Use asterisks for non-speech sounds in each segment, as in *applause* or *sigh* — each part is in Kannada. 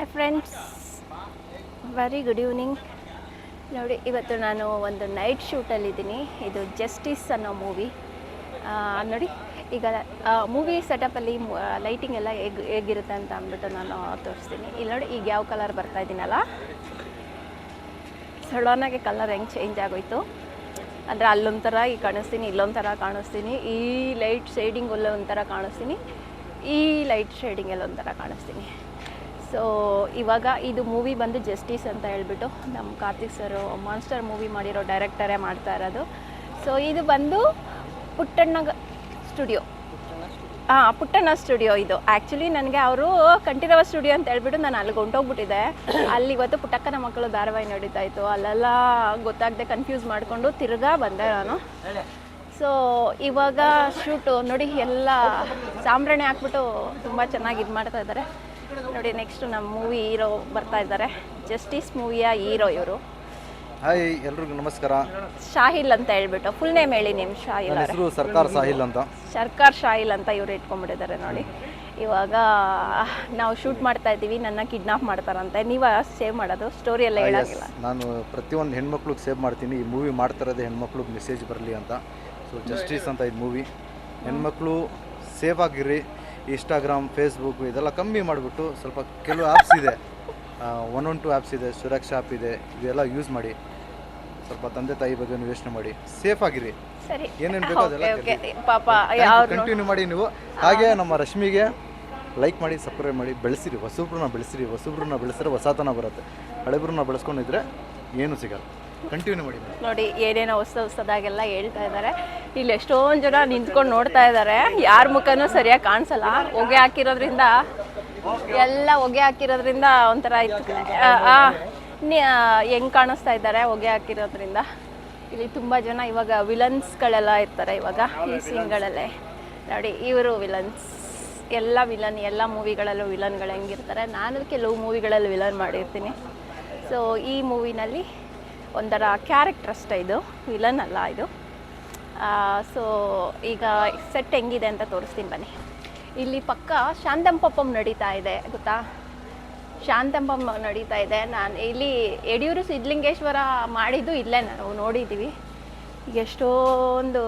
Hi friends very good evening ನೋಡಿ, ಇವತ್ತು ನಾನು ಒಂದು ನೈಟ್ ಶೂಟಲ್ಲಿದ್ದೀನಿ ಇದು ಜಸ್ಟಿಸ್ ಅನ್ನೋ ಮೂವಿ ನೋಡಿ, ಈಗ ಮೂವಿ ಸೆಟಪಲ್ಲಿ ಲೈಟಿಂಗ್ ಎಲ್ಲ ಹೇಗ್, ಹೇಗಿರುತ್ತೆ ಅಂತ ಅಂದ್ಬಿಟ್ಟು ನಾನು ತೋರಿಸ್ತೀನಿ. ಇಲ್ಲಿ ನೋಡಿ, ಈಗ ಯಾವ ಕಲರ್ ಬರ್ತಾ ಇದ್ದೀನಲ್ಲ ಸಡನ್ನಾಗಿ ಕಲರ್ ಹೆಂಗೆ ಚೇಂಜ್ ಆಗೋಯ್ತು? ಅಂದರೆ ಅಲ್ಲೊಂಥರ ಈಗ ಕಾಣಿಸ್ತೀನಿ, ಇಲ್ಲೊಂಥರ ಕಾಣಿಸ್ತೀನಿ. ಈ ಲೈಟ್ ಶೇಡಿಂಗ್ ಅಲ್ಲೇ ಒಂಥರ ಕಾಣಿಸ್ತೀನಿ. ಈ ಲೈಟ್ ಶೇಡಿಂಗ್ ಒಂಥರ ಕಾಣಿಸ್ತೀನಿ. ಸೊ ಇವಾಗ ಇದು ಮೂವಿ ಬಂದು ಜಸ್ಟಿಸ್ ಅಂತ ಹೇಳ್ಬಿಟ್ಟು ನಮ್ಮ ಕಾರ್ತಿಕ್ ಸರು ಮಾನ್ಸ್ಟರ್ ಮೂವಿ ಮಾಡಿರೋ ಡೈರೆಕ್ಟರೇ ಮಾಡ್ತಾ ಇರೋದು. ಸೊ ಇದು ಬಂದು ಪುಟ್ಟಣ್ಣ ಸ್ಟುಡಿಯೋ ಹಾಂ ಪುಟ್ಟಣ್ಣ ಸ್ಟುಡಿಯೋ ಇದು. ಆ್ಯಕ್ಚುಲಿ ನನಗೆ ಅವರು ಕಂಠೀರವ ಸ್ಟುಡಿಯೋ ಅಂತ ಹೇಳ್ಬಿಟ್ಟು ನಾನು ಅಲ್ಲಿಗೆ ಹೊಂಟೋಗ್ಬಿಟ್ಟಿದ್ದೆ. ಅಲ್ಲಿ ಇವತ್ತು ಪುಟ್ಟಕ್ಕನ ಮಕ್ಕಳು ಧಾರಾವಾಹಿ ನಡೀತಾ ಇತ್ತು. ಅಲ್ಲೆಲ್ಲ ಗೊತ್ತಾಗದೆ ಕನ್ಫ್ಯೂಸ್ ಮಾಡಿಕೊಂಡು ತಿರ್ಗಾ ಬಂದೆ ನಾನು. ಸೊ ಇವಾಗ ಶೂಟು ನೋಡಿ ಎಲ್ಲ ಸಾಂಬ್ರಾಣಿ ಹಾಕ್ಬಿಟ್ಟು ತುಂಬ ಚೆನ್ನಾಗಿ ಇದು ಮಾಡ್ತಾ ಇದ್ದಾರೆ ನೋಡಿ ನೆಕ್ಸ್ಟ್ ನಮ್ಮ ಮೂವಿ ಹೀರೋ ಬರ್ತಾ ಇದ್ದಾರೆ. ಜಸ್ಟಿಸ್ ಮೂವಿಯ ಹೀರೋ ಇವರು. ಹಾಯ್ ಎಲ್ರಿಗೂ ನಮಸ್ಕಾರ. ಶಾಹಿಲ್ ಅಂತ ಹೇಳ್ಬಿಟ್ಟು. ಫುಲ್ ನೇಮ್ ಹೇಳಿ ನಿಮ್ಮ ಶಾಹಿಲ್ ನನ್ನ ಹೆಸರು ಸರ್ಕಾರ ಸಾಹಿಲ್ ಅಂತ. ಸರ್ಕಾರ್ ಶಾಹಿಲ್ ಅಂತ ಇವ್ರು ಇಟ್ಕೊಂಡ್ಬಿಟ್ಟಿದ್ದಾರೆ ನೋಡಿ. ಇವಾಗ ನಾವು ಶೂಟ್ ಮಾಡ್ತಾ ಇದ್ದೀವಿ ನನ್ನ ಕಿಡ್ನಾಪ್ ಮಾಡ್ತಾರಂತೆ. ನೀವು ಸೇವ್ ಮಾಡೋದು ಸ್ಟೋರಿ ಎಲ್ಲ ಹೇಳೋಂಗಿಲ್ಲ ನಾನು ಪ್ರತಿಯೊಂದು ಹೆಣ್ಮಕ್ಳಿಗೆ ಸೇವ್ ಮಾಡ್ತೀನಿ. ಈ ಮೂವಿ ಮಾಡ್ತಿರೋದೇ ಹೆಣ್ಮಕ್ಳಿಗೆ ಮೆಸೇಜ್ ಬರಲಿ ಅಂತ. ಸೊ ಜಸ್ಟಿಸ್ ಅಂತ ಇದು ಮೂವಿ ಹೆಣ್ಮಕ್ಳು ಸೇಫ್ ಆಗಿರ್ರಿ ಇನ್ಸ್ಟಾಗ್ರಾಮ್ ಫೇಸ್ಬುಕ್ ಇದೆಲ್ಲ ಕಮ್ಮಿ ಮಾಡಿಬಿಟ್ಟು ಸ್ವಲ್ಪ ಕೆಲವು ಆ್ಯಪ್ಸ್ ಇದೆ. ಒನ್ ಒನ್ ಟು ಆ್ಯಪ್ಸ್ ಇದೆ ಸುರಕ್ಷಾ ಆ್ಯಪ್ ಇದೆ ಇದೆಲ್ಲ ಯೂಸ್ ಮಾಡಿ. ಸ್ವಲ್ಪ ತಂದೆ ತಾಯಿ ಬಗ್ಗೆ ಯೋಚನೆ ಮಾಡಿ. ಸೇಫ್ ಆಗಿರಿ. ಏನೇನು ಬೇಕೋ ಅದೆಲ್ಲ ಕಂಟಿನ್ಯೂ ಮಾಡಿ ನೀವು. ಹಾಗೆ ನಮ್ಮ ರಶ್ಮಿಗೆ ಲೈಕ್ ಮಾಡಿ ಸಬ್ಸ್ಕ್ರೈಬ್ ಮಾಡಿ ಬೆಳೆಸಿರಿ. ಹೊಸಬ್ರನ್ನ ಬೆಳೆಸಿರಿ. ಹೊಸಬ್ರನ್ನ ಬೆಳೆಸಿದ್ರೆ ಹೊಸತನ ಬರುತ್ತೆ. ಹಳೆಬ್ರನ್ನ ಬೆಳೆಸ್ಕೊಂಡಿದ್ರೆ ಏನೂ ಸಿಗಲ್ಲ. ಕಂಟಿನ್ಯೂ ಮಾಡಿ. ನೋಡಿ, ಏನೇನೋ ಹೊಸ ಹೊಸದಾಗೆಲ್ಲ ಹೇಳ್ತಾ ಇದ್ದಾರೆ. ಇಲ್ಲಿ ಎಷ್ಟೊಂದು ಜನ ನಿಂತ್ಕೊಂಡು ನೋಡ್ತಾ ಇದ್ದಾರೆ. ಯಾರ ಮುಖನೂ ಸರಿಯಾಗಿ ಕಾಣಿಸಲ್ಲ. ಹೊಗೆ ಹಾಕಿರೋದ್ರಿಂದ, ಎಲ್ಲ ಹೊಗೆ ಹಾಕಿರೋದ್ರಿಂದ ಒಂಥರ ಇತ್ತು. ಹೆಂಗ್ ಕಾಣಿಸ್ತಾ ಇದ್ದಾರೆ ಹೊಗೆ ಹಾಕಿರೋದ್ರಿಂದ? ಇಲ್ಲಿ ತುಂಬ ಜನ ಇವಾಗ ವಿಲನ್ಸ್ಗಳೆಲ್ಲ ಇರ್ತಾರೆ ಇವಾಗ, ಈ ಸೀನ್ಗಳಲ್ಲೇ. ನೋಡಿ, ಇವರು ವಿಲನ್ಸ್. ಎಲ್ಲ ವಿಲನ್, ಎಲ್ಲ ಮೂವಿಗಳಲ್ಲೂ ವಿಲನ್ಗಳು ಹೆಂಗಿರ್ತಾರೆ. ನಾನು ಕೆಲವು ಮೂವಿಗಳಲ್ಲಿ ವಿಲನ್ ಮಾಡಿರ್ತೀನಿ. ಸೊ ಈ ಮೂವಿನಲ್ಲಿ ಒಂಥರ ಕ್ಯಾರೆಕ್ಟರ್ ಅಷ್ಟೇ ಇದು ವಿಲನ್ ಅಲ್ಲ ಇದು. ಸೊ ಈಗ ಸೆಟ್ ಹೆಂಗಿದೆ ಅಂತ ತೋರಿಸ್ತೀನಿ ಬನ್ನಿ. ಇಲ್ಲಿ ಪಕ್ಕ ಶಾಂತಂಪಪ್ಪಂ ನಡೀತಾ ಇದೆ, ಗೊತ್ತಾ? ಶಾಂತಂಪಂ ನಡೀತಾ ಇದೆ. ನಾನು ಇಲ್ಲಿ ಯಡಿಯೂರು ಸಿದ್ಧಲಿಂಗೇಶ್ವರ ಮಾಡಿದ್ದು ಇಲ್ಲೇ ನಾವು ನೋಡಿದ್ದೀವಿ. ಎಷ್ಟೊಂದು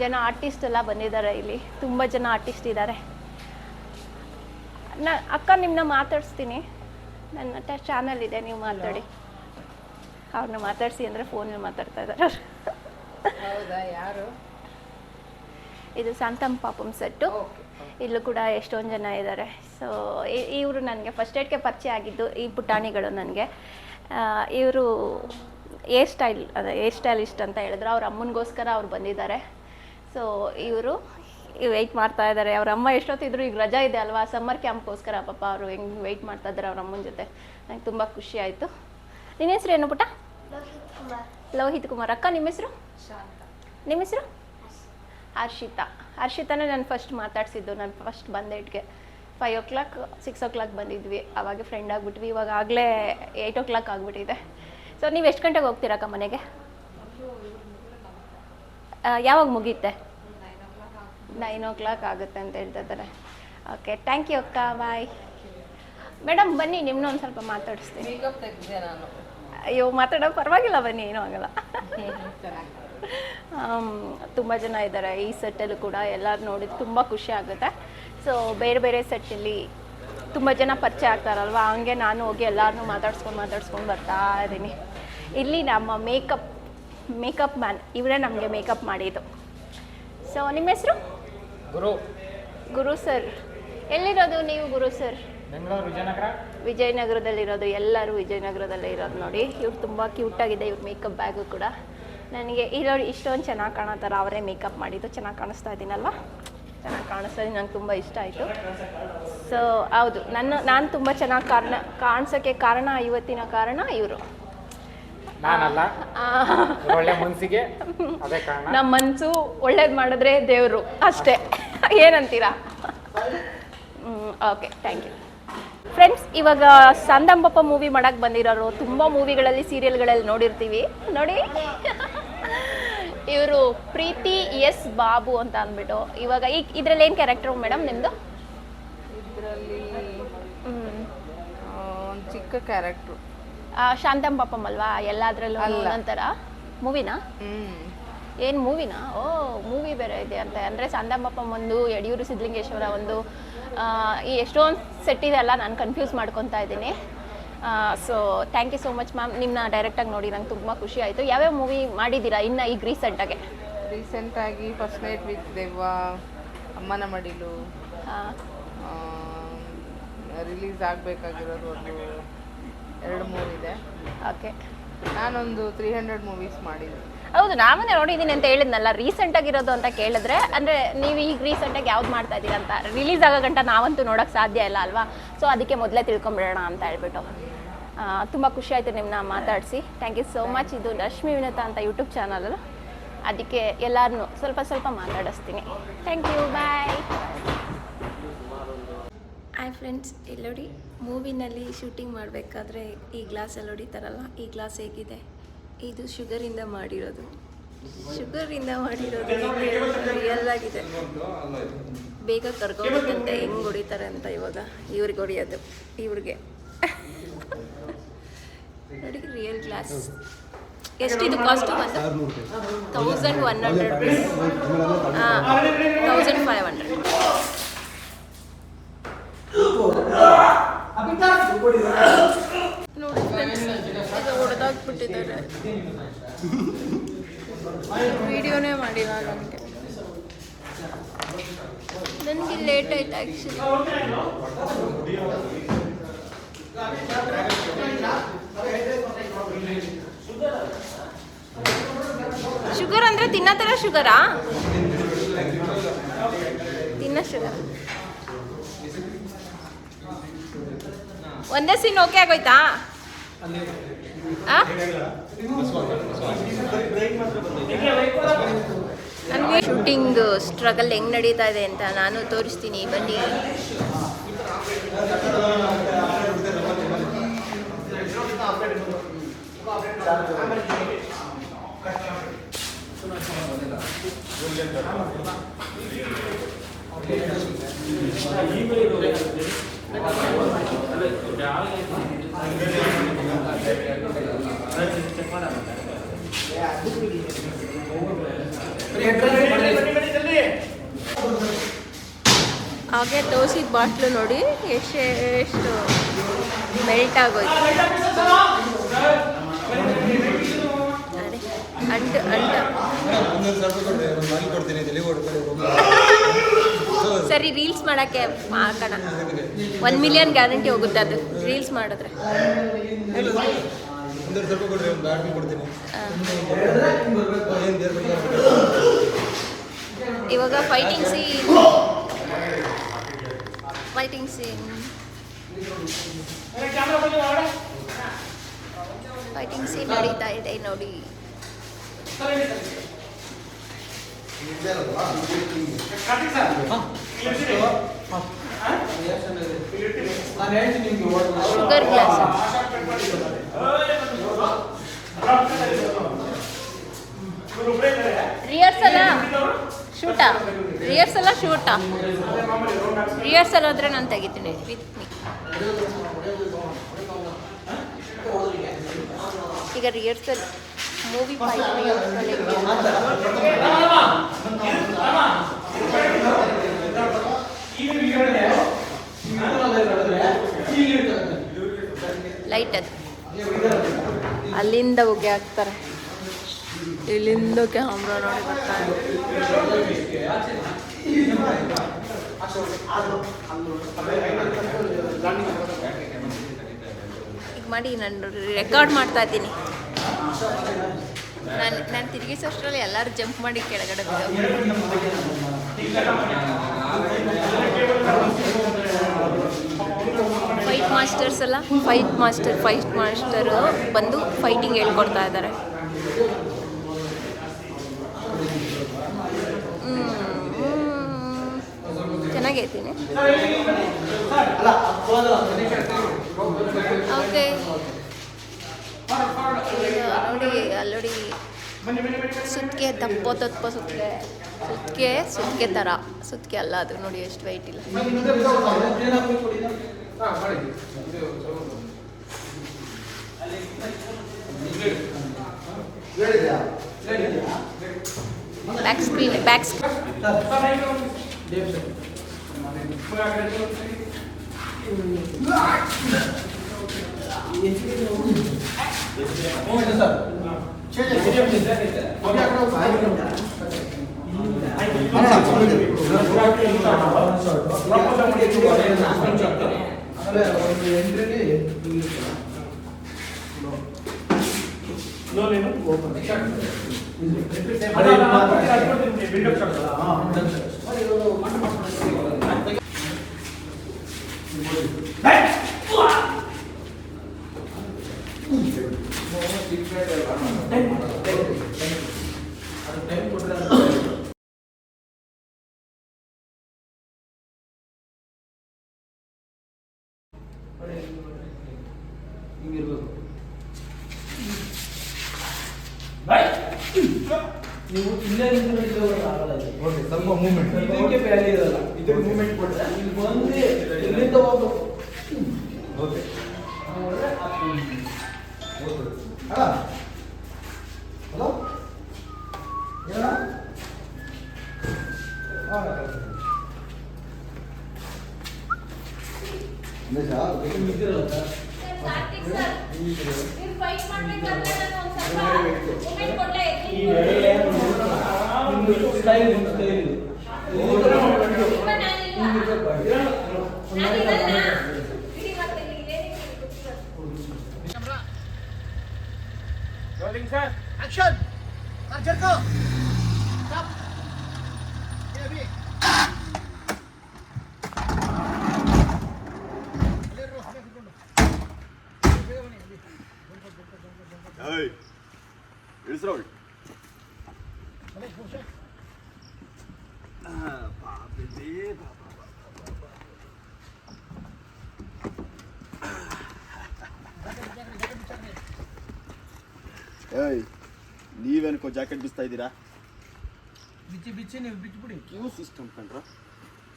ಜನ ಆರ್ಟಿಸ್ಟ್ ಎಲ್ಲ ಬಂದಿದ್ದಾರೆ ಇಲ್ಲಿ. ತುಂಬ ಜನ ಆರ್ಟಿಸ್ಟ್ ಇದ್ದಾರೆ. ನಾ, ಅಕ್ಕ ನಿಮ್ಮನ್ನ ಮಾತಾಡಿಸ್ತೀನಿ. ನನ್ನ ಚಾನಲ್ ಇದೆ, ನೀವು ಮಾತಾಡಿ. ಅವ್ರನ್ನ ಮಾತಾಡಿಸಿ ಅಂದರೆ ಫೋನಲ್ಲಿ ಮಾತಾಡ್ತಾ ಇದ್ದಾರೆ ಹೌದಾ ಯಾರು? ಇದು ಸಂತಮ್ ಪಾಪಂ ಸೆಟ್ಟು. ಇಲ್ಲೂ ಕೂಡ ಎಷ್ಟೊಂದು ಜನ ಇದ್ದಾರೆ ಸೊ ಇವರು ನನಗೆ ಫಸ್ಟ್ ಏಡ್ಗೆ ಪರಿಚಯ ಆಗಿದ್ದು ಈ ಪುಟಾಣಿಗಳು ನನಗೆ. ಇವರು ಏರ್ ಸ್ಟೈಲ್ ಅದೇ ಏರ್ ಸ್ಟೈಲಿಸ್ಟ್ ಅಂತ ಹೇಳಿದ್ರು. ಅವ್ರ ಅಮ್ಮನಿಗೋಸ್ಕರ ಅವ್ರು ಬಂದಿದ್ದಾರೆ. ಸೊ ಇವರು ವೆಯ್ಟ್ ಮಾಡ್ತಾ ಇದ್ದಾರೆ ಅವ್ರ ಅಮ್ಮ ಎಷ್ಟೊತ್ತಿದ್ರು ಈಗ ರಜಾ ಇದೆ ಅಲ್ವಾ? ಸಮ್ಮರ್ ಕ್ಯಾಂಪ್ಗೋಸ್ಕರ ಪಾಪ ಅವರು ಹೆಂಗೆ ವೆಯ್ಟ್ ಮಾಡ್ತಾ ಇದ್ದಾರೆ ಅವ್ರ ಅಮ್ಮನ ಜೊತೆ. ನಂಗೆ ತುಂಬ ಖುಷಿ ಆಯಿತು. ನಿನ್ನ ಹೆಸರು ಏನು ಪುಟ್ಟ? ಲೋಹಿತ್ ಕುಮಾರ್. ಅಕ್ಕ ನಿಮ್ಮ ಹೆಸರು? ಶಾಂತ. ನಿಮ್ಮ ಹೆಸರು? ಹರ್ಷಿತಾ. ಹರ್ಷಿತಾನೇ ನಾನು ಫಸ್ಟ್ ಮಾತಾಡ್ಸಿದ್ದು. ನಾನು ಫಸ್ಟ್ ಬಂದೇಟ್ಗೆ five o'clock six o'clock ಬಂದಿದ್ವಿ. ಅವಾಗ ಫ್ರೆಂಡ್ ಆಗಿಬಿಟ್ವಿ. ಇವಾಗ ಆಗಲೇ ಏಯ್ಟ್ ಓ ಕ್ಲಾಕ್ ಆಗಿಬಿಟ್ಟಿದೆ. ಸೊ ನೀವು ಎಷ್ಟು ಗಂಟೆಗೆ ಹೋಗ್ತೀರಕ್ಕ ಮನೆಗೆ? ಯಾವಾಗ ಮುಗಿಯುತ್ತೆ ನೈನ್ ಓ ಕ್ಲಾಕ್ ಆಗುತ್ತೆ ಅಂತ ಹೇಳ್ತಾ ಇದ್ದಾರೆ ಓಕೆ ಥ್ಯಾಂಕ್ ಯು ಅಕ್ಕ. ಬಾಯ್ ಮೇಡಮ್ ಬನ್ನಿ ನಿಮ್ಮನ್ನ ಒಂದು ಸ್ವಲ್ಪ ಮಾತಾಡಿಸ್ತೀನಿ. ನಾನು. ಅಯ್ಯೋ ಮಾತಾಡೋ ಪರವಾಗಿಲ್ಲ ಬನ್ನಿ ಏನೂ ಆಗಲ್ಲ. *laughs* ತುಂಬ ಜನ ಇದ್ದಾರೆ. ಈ ಸೆಟ್ಟಲ್ಲೂ ಕೂಡ ಎಲ್ಲರೂ ನೋಡಿ ತುಂಬ ಖುಷಿ ಆಗುತ್ತೆ. ಸೊ ಬೇರೆ ಬೇರೆ ಸೆಟ್ಟಲ್ಲಿ ತುಂಬ ಜನ ಪರಿಚಯ ಆಗ್ತಾರಲ್ವ? ಹಂಗೆ ನಾನು ಹೋಗಿ ಎಲ್ಲರನ್ನೂ ಮಾತಾಡ್ಸ್ಕೊಂಡು ಮಾತಾಡ್ಸ್ಕೊಂಡು ಬರ್ತಾ ಇದ್ದೀನಿ. ಇಲ್ಲಿ ನಮ್ಮ ಮೇಕಪ್ ಮೇಕಪ್ ಮ್ಯಾನ್ ಇವರೇ ನಮಗೆ ಮೇಕಪ್ ಮಾಡಿದ್ದು. ಸೊ ನಿಮ್ಮ ಹೆಸರು? ಗುರು. ಗುರು ಸರ್ ಎಲ್ಲಿರೋದು ನೀವು ಗುರು ಸರ್ ಬೆಂಗಳೂರು ವಿಜಯನಗರ? ವಿಜಯನಗರದಲ್ಲಿರೋದು ಎಲ್ಲರೂ ವಿಜಯನಗರದಲ್ಲೇ ಇರೋದು ನೋಡಿ. ಇವ್ರು ತುಂಬ ಕ್ಯೂಟಾಗಿದೆ ಇವ್ರ ಮೇಕಪ್ ಬ್ಯಾಗು ಕೂಡ. ನನಗೆ ಇರೋ ಇಷ್ಟೊಂದು ಚೆನ್ನಾಗಿ ಕಾಣತ್ತಾರ ಅವರೇ ಮೇಕಪ್ ಮಾಡಿದ್ದು. ಚೆನ್ನಾಗಿ ಕಾಣಿಸ್ತಾ ಇದ್ದೀನಲ್ವ ಚೆನ್ನಾಗಿ ಕಾಣಿಸ್ತಾ ಇದ್ದೀನಿ ನಂಗೆ ತುಂಬ ಇಷ್ಟ ಆಯಿತು. ಸೊ ಹೌದು ನನ್ನ ನಾನು ತುಂಬ ಚೆನ್ನಾಗಿ ಕಾರಣ ಕಾಣಿಸೋಕ್ಕೆ ಕಾರಣ ಇವತ್ತಿನ ಕಾರಣ ಇವರು. ನಾನಲ್ಲ. ಒಳ್ಳೆ ಮನ್ಸಿಗೆ ಅದೇ ಕಾರಣ. ನಮ್ಮ ಮನಸ್ಸು ಒಳ್ಳೇದು ಮಾಡಿದ್ರೆ ದೇವರು ಅಷ್ಟೇ. ಏನಂತೀರಾ? ಓಕೆ ಥ್ಯಾಂಕ್ ಯು ಫ್ರೆಂಡ್ಸ್ ಇವಾಗ ಸಂದಂಬಪ್ಪ ಮೂವಿ ಮಾಡಕ್ಕೆ ಬಂದಿರೋರು. ತುಂಬ ಮೂವಿಗಳಲ್ಲಿ ಸೀರಿಯಲ್ಗಳಲ್ಲಿ ನೋಡಿರ್ತೀವಿ. ನೋಡಿ. ಇವರು ಪ್ರೀತಿ ಎಸ್ ಬಾಬು ಅಂತ ಅಂದ್ಬಿಟ್ಟು. ಇವಾಗ ಈ ಇದ್ರಲ್ಲಿ ಏನು ಕ್ಯಾರೆಕ್ಟರ್ ಮೇಡಮ್ ನಿಮ್ಮದು ಇದರಲ್ಲಿ ಚಿಕ್ಕ ಕ್ಯಾರೆಕ್ಟ್ರು ಆ ಪಾಪಂ ಅಲ್ವಾ? ಎಲ್ಲಾದ್ರಲ್ಲೂ ನಂತರ ಮೂವಿನಾ ಏನು ಮೂವಿನಾ ಓ ಮೂವಿ ಬೇರೆ ಇದೆ ಅಂತ. ಅಂದರೆ ಸಂದಮಪ್ಪಂ ಒಂದು ಯಡಿಯೂರು ಸಿದ್ಧಲಿಂಗೇಶ್ವರ ಒಂದು ಈ ಎಷ್ಟೊಂದು ಸೆಟ್ ಇದೆ ಅಲ್ಲ ನಾನು ಕನ್ಫ್ಯೂಸ್ ಮಾಡ್ಕೊತಾ ಇದ್ದೀನಿ. So thank you so much ma'am ನಿಮ್ಮನ್ನ ಡೈರೆಕ್ಟಾಗಿ ನೋಡಿ ನಂಗೆ ತುಂಬ ಖುಷಿ ಆಯಿತು. ಯಾವ್ಯಾವ ಮೂವಿ ಮಾಡಿದ್ದೀರಾ ಇನ್ನು ಈಗ ರೀಸೆಂಟಾಗೆ ರೀಸೆಂಟಾಗಿ ಫಸ್ಟ್ ನೈಟ್ ವಿತ್ ದೆವ್ವ ಅಮ್ಮನ ಮಡಿಲು ರಿಲೀಸ್ ಆಗಬೇಕಾಗಿರೋದು ಒಂದು ಎರಡು ಮೂವಿದೆ ಓಕೆ ನಾನೊಂದು ತ್ರೀ ಹಂಡ್ರೆಡ್ ಮೂವೀಸ್ ಮಾಡಿದ್ದೆ ಹೌದು ನಾವೇ ನೋಡಿದ್ದೀನಿ ಅಂತ ಹೇಳಿದ್ನಲ್ಲ ರೀಸೆಂಟ್ ಆಗಿರೋದು ಅಂತ ಕೇಳಿದ್ರೆ, ಅಂದ್ರೆ ನೀವು ಈಗ ರೀಸೆಂಟಾಗಿ ಯಾವ್ದು ಮಾಡ್ತಾ ಇದ್ದೀರಾ ಅಂತ ರಿಲೀಸ್ ಆಗೋ ಗಂಟ ನಾವಂತೂ ನೋಡೋಕೆ ಸಾಧ್ಯ ಇಲ್ಲ ಅಲ್ವಾ? ಸೊ ಅದಕ್ಕೆ ಮೊದಲೇ ತಿಳ್ಕೊಂಬಿಡೋಣ ಅಂತ ಹೇಳ್ಬಿಟ್ಟು. ತುಂಬ ಖುಷಿ ಆಯ್ತು ನಿಮ್ಮನ್ನ ಮಾತಾಡಿಸಿ. ಥ್ಯಾಂಕ್ ಯು ಸೋ ಮಚ್ ಇದು ರಶ್ಮಿ ವಿನತಾ ಅಂತ ಯೂಟ್ಯೂಬ್ ಚಾನಲ್ ಅದಕ್ಕೆ ಎಲ್ಲರನ್ನೂ ಸ್ವಲ್ಪ ಸ್ವಲ್ಪ ಮಾತಾಡಿಸ್ತೀನಿ. Thank you bye hi friends ಎಲ್ಲೋಡಿ? ಮೂವಿನಲ್ಲಿ ಶೂಟಿಂಗ್ ಮಾಡಬೇಕಾದ್ರೆ ಈ ಗ್ಲಾಸಲ್ಲಿ ಹೊಡಿತಾರಲ್ಲ, ಈ ಗ್ಲಾಸ್ ಹೇಗಿದೆ? ಇದು ಶುಗರಿಂದ ಮಾಡಿರೋದು. ಶುಗರಿಂದ ಮಾಡಿರೋದು ರಿಯಲ್ ಆಗಿದೆ? ಬೇಗ ಕರ್ಕೊಂಡಂತೆ ಹೆಂಗೆ ಹೊಡಿತಾರೆ ಅಂತ ಇವಾಗ ಇವ್ರಿಗೆ ಹೊಡಿಯೋದು, ಇವ್ರಿಗೆ. ನೋಡಿ ರಿಯಲ್ ಗ್ಲಾಸ್ ಎಷ್ಟಿದು ಕಾಸ್ಟು ಬಂದು ತೌಸಂಡ್ ಒನ್ ಹಂಡ್ರೆಡ್ ರುಪೀಸ್ ಹಾಂ ತೌಸಂಡ್ ಫೈವ್ ಹಂಡ್ರೆಡ್ ಹೊಡೆದಾಕ್ಬಿಟ್ಟಿದ್ದಾರೆ ವಿಡಿಯೋನೇ ಮಾಡಿಲ್ಲ ನನಗೆ. ನನಗೆ ಲೇಟ್ ಆಯ್ತು ಆ್ಯಕ್ಚುಲಿ ಶುಗರ್ ಅಂದರೆ ತಿನ್ನೋ ಥರ ಶುಗರಾ ತಿನ್ನೋ ಶುಗರ್ ಒಂದೇ ಸೀನ್ ಓಕೆ ಆಗೋಯ್ತಾ? ನನಗೆ ಶೂಟಿಂಗ್ ಸ್ಟ್ರಗಲ್ ಹೆಂಗ್ ನಡೀತಾ ಇದೆ ಅಂತ ನಾನು ತೋರಿಸ್ತೀನಿ ಬನ್ನಿ. ಹಾಗೆ ತೋಸಿದ ಬಾಟ್ಲು ನೋಡಿ, ಎಷ್ಟು ಮೆಲ್ಟ್ ಆಗೋಯ್ತು. ಸರಿ ರೀಲ್ಸ್ ಮಾಡೋಕ್ಕೆ ಹಾಕೋಣ. ಒನ್ ಮಿಲಿಯನ್ ಗ್ಯಾರಂಟಿ ಹೋಗುತ್ತೆ ಅದು ರೀಲ್ಸ್ ಮಾಡಿದ್ರೆ. ಸ್ವಲ್ಪ ಕೊಡ್ರಿ ಒಂದು ಆರ್ಮಿ ಕೊಡ್ತೀನಿ. ಆ. ಏನು ದೇವ್ರ ಇವಾಗ fighting scene fighting scene fighting scene ನಡೀತಾ ಇದೆ ನೋಡಿ. ಶುಗರ್ ಗ್ಲಾಸ್ ರಿಹರ್ಸಲ್ಲ ಶೂಟಾ ರಿಹರ್ಸಲ್ಲ ಶೂಟಾ ರಿಹರ್ಸಲ್ ಆದರೆ ನಾನು ತೆಗಿತೀನಿ. ವಿತ್ ಮೀ ಈಗ ರಿಹರ್ಸಲ್ ಮೂವಿ ಲೈಟ್ ಅದು. ಅಲ್ಲಿಂದ ಹೋಗಿ ಹಾಕ್ತಾರೆ. ಇಲ್ಲಿಂದ ಕ್ಯಾಮ್ರಾ ನೋಡಿ ಬರ್ತಾರೆ ಈಗ ಮಾಡಿ ನಾನು ರೆಕಾರ್ಡ್ ಮಾಡ್ತಾ ಇದ್ದೀನಿ. ನಾನು ನಾನು ತಿರುಗಿಸೋಷ್ಟರಲ್ಲಿ ಎಲ್ಲರೂ ಜಂಪ್ ಮಾಡಿ ಕೆಳಗಡೆ. ಮಾಸ್ಟರ್ಸ್ ಎಲ್ಲ ಫೈಟ್ ಮಾಸ್ಟರ್ ಫೈಟ್ ಮಾಸ್ಟರ್ ಬಂದು ಫೈಟಿಂಗ್ ಹೇಳ್ಕೊಡ್ತಾ ಇದ್ದಾರೆ. ಚೆನ್ನಾಗೈತೀನಿ ಓಕೆ. ನೋಡಿ, ಅಲ್ಲೋಡಿ ಸುತ್ತಿಗೆ ದಪ್ಪ ದಪ್ಪ ಸುತ್ತಿಗೆ ಸುತ್ತಿಗೆ ಸುತ್ತಿಗೆ ಥರ ಸುತ್ತಿಗೆ ಅಲ್ಲ, ಅದು ನೋಡಿ, ಎಷ್ಟು ವೈಟ್ ಇಲ್ಲ. back screen back screen ఎంట్రీని నేను ఓపెన్ విండో ಬ್ಯಾಕ್ಸ್ ನೀವು ಇಲ್ಲೇ ನಿಂತು ಆಗಲ್ಲ. ಓಕೆ ಸ್ವಲ್ಪ ಮೂಮೆಂಟ್ ಇದಕ್ಕೆ ವ್ಯಾಲ್ಯೂ ಇರಲ್ಲ. ಇದಕ್ಕೆ ಮೂಮೆಂಟ್ ಕೊಟ್ಟರೆ ಇಲ್ಲಿ ಬಂದು ಇಲ್ಲಿಂದ ಹೋಗ್ಬೇಕು? ಓಕೆ ಹಾಂ ಅಣ್ಣ. ಹಲೋ ಏನಣ್ಣ? ಇದಿರಲ್ಲ ಸರ್ ಈ ವೇಳೆ ನಿಮ್ಮ ಸ್ಟೈಲ್ ನಿಮ್ಮ ಸ್ಟೈಲ್ ಇದು. ರೋಲಿಂಗ್ ಸರ್ ಇಳಿಸ್ರೌಳ್ ಏಯ್ ನೀವೇನಕ್ಕೋ ಜಾಕೆಟ್ ಬಿಸ್ತಾ ಇದ್ದೀರಾ ಬಿಚ್ಚಿ ಬಿಚ್ಚಿ ನೀವು ಬಿಚ್ಚಿಬಿಡಿ ಕ್ಯೂ ಸಿಸ್ಟಮ್ ಕಂಡ್ರ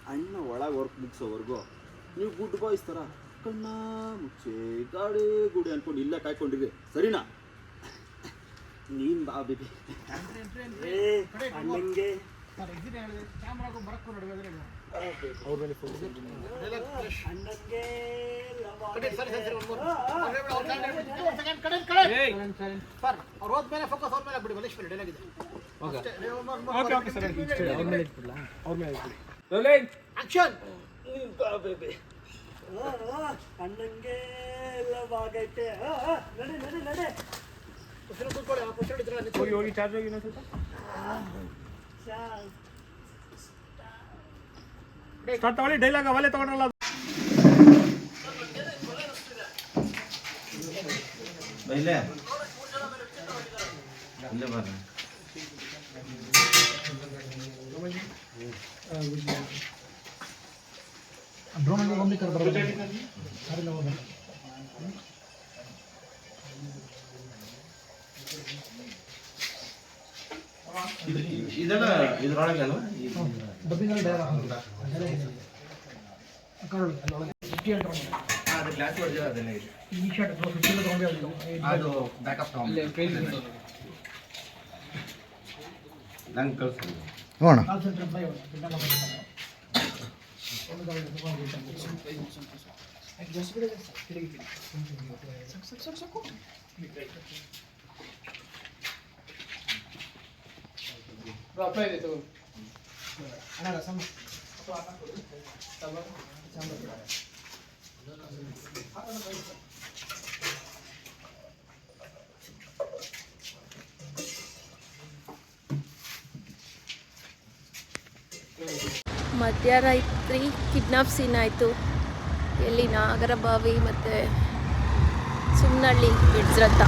ಅಣ್ಣ ಒಳಗೆ ವರ್ಕ್ ಮುಗಿಸೋವರೆಗೂ ನೀವು ಗುಡ್ ಬಾಯ್ಸ್ ಥರ ಕಣ್ಣ ಮುಚ್ಚೆ ಗಾಡಿ ಗುಡಿ ಅನ್ಕೊಂಡು ಇಲ್ಲೇ ಕಾಯ್ಕೊಂಡಿರಿ ಸರಿನಾ? ನೀನ್ ಬಾ ಬೇಬಿ ಅಣ್ಣಂಗೆ. ಅಣ್ಣಂಗೆ ಓಕೆ. ಓಕೆ ಸರ್ ಆಕ್ಷನ್ ನೀನ್ ಬಾ ಬೇಬಿ ಅಣ್ಣಂಗೆ ನಡೆ ಆಗೈತೆ ಕೂತ್ಕೊಳ್ಳಿ ಆ, ನಡೆ ನಡೆ ನಡೆ. ಹೋಗಿ ಹೋಗಿ ಚಾರ್ಜ್ ಹೋಗಿ ಇನ್ನೊಂದು ಸ್ವಲ್ಪ. ಸ್ಟಾರ್ಟ್ ತಗೊಳ್ಳಿ ಡೈಲಾಗ್ ಅವಲೇ ತಗೊಂಡ್ರಲ್ಲ ಇಲ್ಲೇ. ಇಲ್ಲೇ ಬರ್ರಿ ಇದೆಲ್ಲ ಇದ್ರೊಳಗೆ ಅಲ್ವಾ? ಅದು ಗ್ಲಾಸ್ ಹೊಡೆದಿರೋ ಅದೆಲ್ಲ ಇದೆ. ಅದು ಬ್ಯಾಕಪ್ ನಂಗೆ ಕಳ್ಸಿ ನೋಡೋಣ Gracias. ಮಧ್ಯರಾತ್ರಿ ಕಿಡ್ನಾಪ್ ಸೀನ್ ಆಯಿತು. ಎಲ್ಲಿ ನಾಗರಬಾವಿ ಮತ್ತು ಸುಮ್ಮನಳ್ಳಿ ಬಿಡ್ಸ್ರತ್ತ.